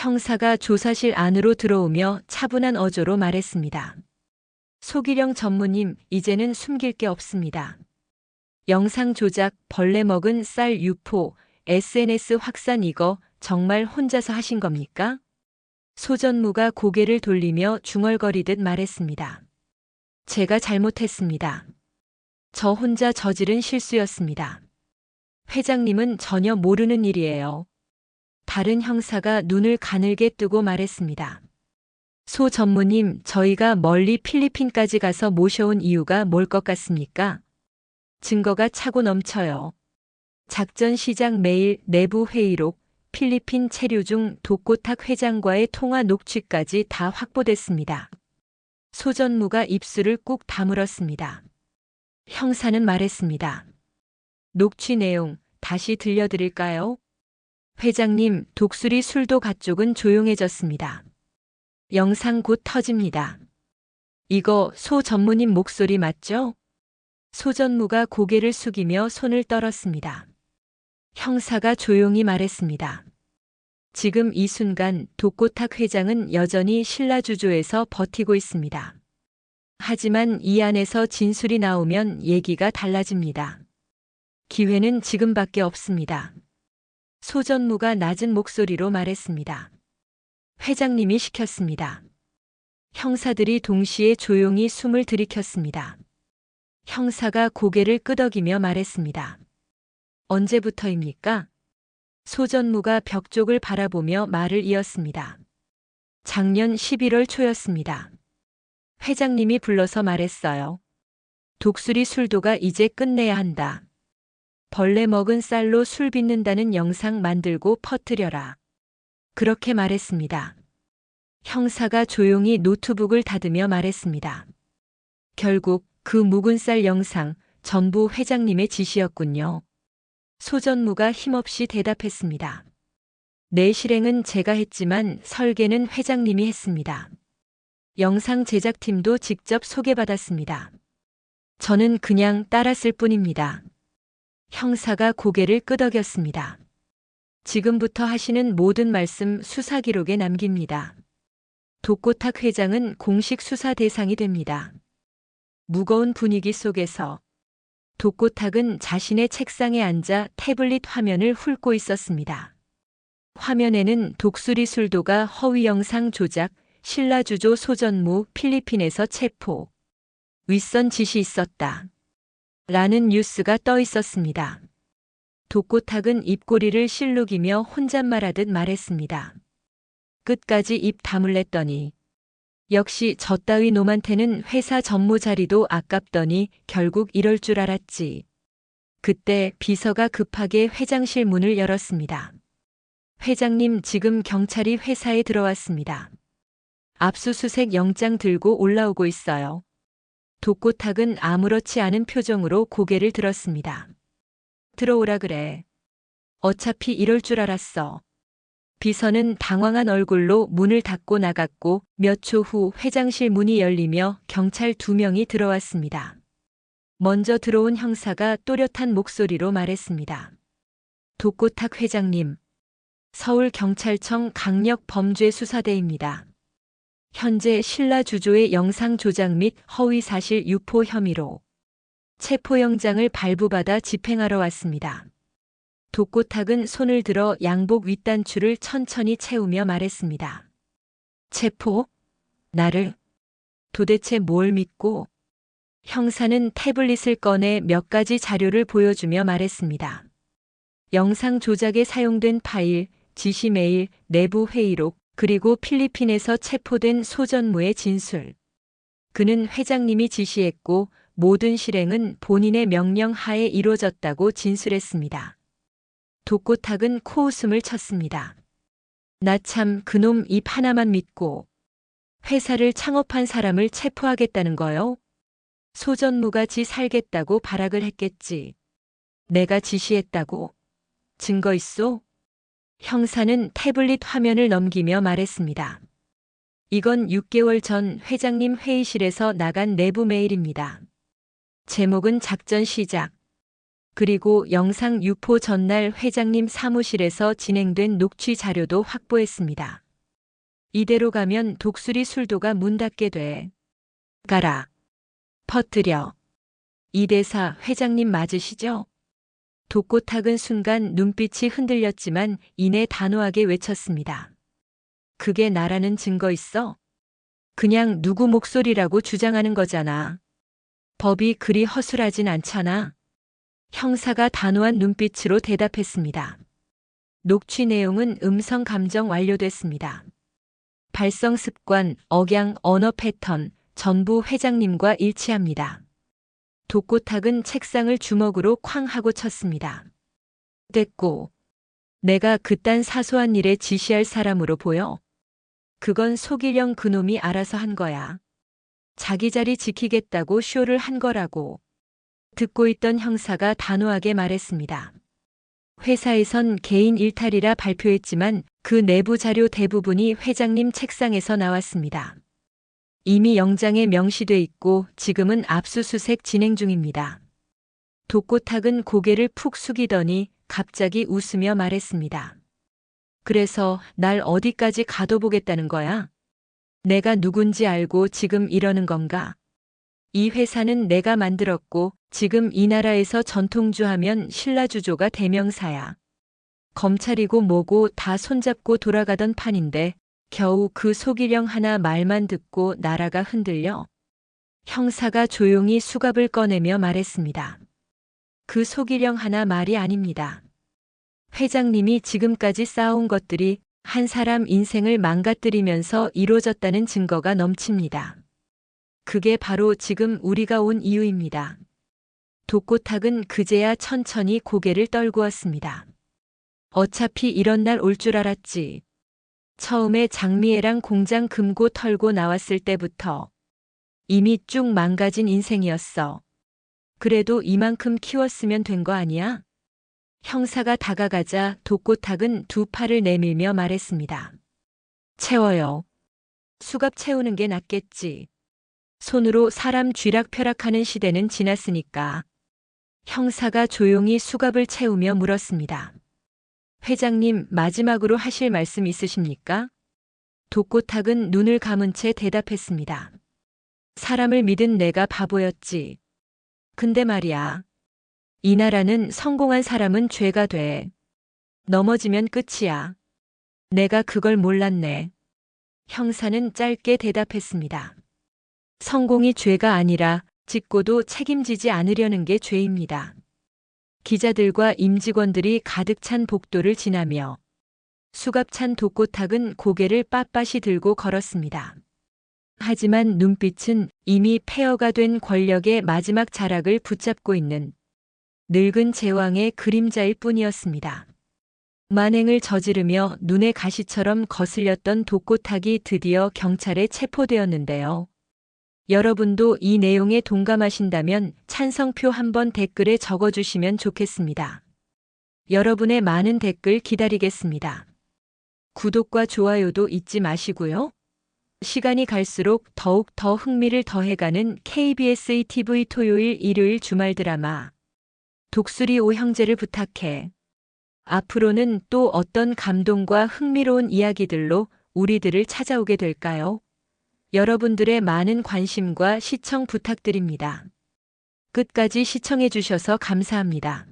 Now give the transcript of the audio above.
형사가 조사실 안으로 들어오며 차분한 어조로 말했습니다. 소기령 전무님, 이제는 숨길 게 없습니다. 영상 조작, 벌레 먹은 쌀 유포, SNS 확산 이거 정말 혼자서 하신 겁니까? 소전무가 고개를 돌리며 중얼거리듯 말했습니다. 제가 잘못했습니다. 저 혼자 저지른 실수였습니다. 회장님은 전혀 모르는 일이에요. 다른 형사가 눈을 가늘게 뜨고 말했습니다. 소 전무님, 저희가 멀리 필리핀까지 가서 모셔온 이유가 뭘 것 같습니까? 증거가 차고 넘쳐요. 작전 시작 매일 내부 회의록, 필리핀 체류 중 독고탁 회장과의 통화 녹취까지 다 확보됐습니다. 소 전무가 입술을 꾹 다물었습니다. 형사는 말했습니다. 녹취 내용 다시 들려드릴까요? 회장님, 독수리 술도 가쪽은 조용해졌습니다. 영상 곧 터집니다. 이거 소 전무님 목소리 맞죠? 소 전무가 고개를 숙이며 손을 떨었습니다. 형사가 조용히 말했습니다. 지금 이 순간 독고탁 회장은 여전히 신라주조에서 버티고 있습니다. 하지만 이 안에서 진술이 나오면 얘기가 달라집니다. 기회는 지금밖에 없습니다. 소전무가 낮은 목소리로 말했습니다. 회장님이 시켰습니다. 형사들이 동시에 조용히 숨을 들이켰습니다. 형사가 고개를 끄덕이며 말했습니다. 언제부터입니까? 소전무가 벽 쪽을 바라보며 말을 이었습니다. 작년 11월 초였습니다. 회장님이 불러서 말했어요. 독수리 술도가 이제 끝내야 한다. 벌레 먹은 쌀로 술 빚는다는 영상 만들고 퍼뜨려라. 그렇게 말했습니다. 형사가 조용히 노트북을 닫으며 말했습니다. 결국 그 묵은 쌀 영상 전부 회장님의 지시였군요. 소전무가 힘없이 대답했습니다. 내 실행은 제가 했지만 설계는 회장님이 했습니다. 영상 제작팀도 직접 소개받았습니다. 저는 그냥 따랐을 뿐입니다. 형사가 고개를 끄덕였습니다. 지금부터 하시는 모든 말씀 수사 기록에 남깁니다. 독고탁 회장은 공식 수사 대상이 됩니다. 무거운 분위기 속에서 독고탁은 자신의 책상에 앉아 태블릿 화면을 훑고 있었습니다. 화면에는 독수리 술도가 허위 영상 조작, 신라주조 소전무 필리핀에서 체포. 윗선 짓이 있었다. 라는 뉴스가 떠 있었습니다. 독고탁은 입꼬리를 실룩이며 혼잣말하듯 말했습니다. 끝까지 입 다물랬더니 역시 저 따위 놈한테는 회사 전무 자리도 아깝더니 결국 이럴 줄 알았지. 그때 비서가 급하게 회장실 문을 열었습니다. 회장님 지금 경찰이 회사에 들어왔습니다. 압수수색 영장 들고 올라오고 있어요. 독고탁은 아무렇지 않은 표정으로 고개를 들었습니다. 들어오라 그래. 어차피 이럴 줄 알았어. 비서는 당황한 얼굴로 문을 닫고 나갔고 몇 초 후 회장실 문이 열리며 경찰 두 명이 들어왔습니다. 먼저 들어온 형사가 또렷한 목소리로 말했습니다. 독고탁 회장님, 서울경찰청 강력범죄수사대입니다. 현재 신라 주조의 영상 조작 및 허위 사실 유포 혐의로 체포영장을 발부받아 집행하러 왔습니다. 독고탁은 손을 들어 양복 윗단추를 천천히 채우며 말했습니다. 체포? 나를? 도대체 뭘 믿고? 형사는 태블릿을 꺼내 몇 가지 자료를 보여주며 말했습니다. 영상 조작에 사용된 파일, 지시 메일, 내부 회의록, 그리고 필리핀에서 체포된 소전무의 진술. 그는 회장님이 지시했고 모든 실행은 본인의 명령 하에 이루어졌다고 진술했습니다. 독고탁은 코웃음을 쳤습니다. 나 참 그놈 입 하나만 믿고 회사를 창업한 사람을 체포하겠다는 거요? 소전무가 지 살겠다고 발악을 했겠지. 내가 지시했다고. 증거 있소? 형사는 태블릿 화면을 넘기며 말했습니다. 이건 6개월 전 회장님 회의실에서 나간 내부 메일입니다. 제목은 작전 시작. 그리고 영상 유포 전날 회장님 사무실에서 진행된 녹취 자료도 확보했습니다. 이대로 가면 독수리 술도가 문 닫게 돼. 가라. 퍼뜨려. 이대사 회장님 맞으시죠? 독고탁은 순간 눈빛이 흔들렸지만 이내 단호하게 외쳤습니다. 그게 나라는 증거 있어? 그냥 누구 목소리라고 주장하는 거잖아. 법이 그리 허술하진 않잖아. 형사가 단호한 눈빛으로 대답했습니다. 녹취 내용은 음성 감정 완료됐습니다. 발성 습관, 억양, 언어 패턴, 전부 회장님과 일치합니다. 독고탁은 책상을 주먹으로 쾅 하고 쳤습니다. 됐고, 내가 그딴 사소한 일에 지시할 사람으로 보여? 그건 속일령 그놈이 알아서 한 거야. 자기 자리 지키겠다고 쇼를 한 거라고. 듣고 있던 형사가 단호하게 말했습니다. 회사에선 개인 일탈이라 발표했지만 그 내부 자료 대부분이 회장님 책상에서 나왔습니다. 이미 영장에 명시돼 있고 지금은 압수수색 진행 중입니다. 독고탁은 고개를 푹 숙이더니 갑자기 웃으며 말했습니다. 그래서 날 어디까지 가둬보겠다는 거야? 내가 누군지 알고 지금 이러는 건가? 이 회사는 내가 만들었고 지금 이 나라에서 전통주 하면 신라주조가 대명사야. 검찰이고 뭐고 다 손잡고 돌아가던 판인데 겨우 그 속이령 하나 말만 듣고 나라가 흔들려. 형사가 조용히 수갑을 꺼내며 말했습니다. 그 속이령 하나 말이 아닙니다. 회장님이 지금까지 쌓아온 것들이 한 사람 인생을 망가뜨리면서 이루어졌다는 증거가 넘칩니다. 그게 바로 지금 우리가 온 이유입니다. 독고탁은 그제야 천천히 고개를 떨구었습니다. 어차피 이런 날 올 줄 알았지. 처음에 장미애랑 공장 금고 털고 나왔을 때부터 이미 쭉 망가진 인생이었어. 그래도 이만큼 키웠으면 된 거 아니야? 형사가 다가가자 독고탁은 두 팔을 내밀며 말했습니다. 채워요. 수갑 채우는 게 낫겠지. 손으로 사람 쥐락펴락하는 시대는 지났으니까. 형사가 조용히 수갑을 채우며 물었습니다. 회장님 마지막으로 하실 말씀 있으십니까? 독고탁은 눈을 감은 채 대답했습니다. 사람을 믿은 내가 바보였지. 근데 말이야. 이 나라는 성공한 사람은 죄가 돼. 넘어지면 끝이야. 내가 그걸 몰랐네. 형사는 짧게 대답했습니다. 성공이 죄가 아니라 짓고도 책임지지 않으려는 게 죄입니다. 기자들과 임직원들이 가득 찬 복도를 지나며 수갑찬 독고탁은 고개를 빳빳이 들고 걸었습니다. 하지만 눈빛은 이미 폐허가 된 권력의 마지막 자락을 붙잡고 있는 늙은 제왕의 그림자일 뿐이었습니다. 만행을 저지르며 눈의 가시처럼 거슬렸던 독고탁이 드디어 경찰에 체포되었는데요. 여러분도 이 내용에 동감하신다면 찬성표 한번 댓글에 적어주시면 좋겠습니다. 여러분의 많은 댓글 기다리겠습니다. 구독과 좋아요도 잊지 마시고요. 시간이 갈수록 더욱 더 흥미를 더해가는 KBS ETV 토요일 일요일 주말 드라마 독수리 오형제를 부탁해. 앞으로는 또 어떤 감동과 흥미로운 이야기들로 우리들을 찾아오게 될까요? 여러분들의 많은 관심과 시청 부탁드립니다. 끝까지 시청해 주셔서 감사합니다.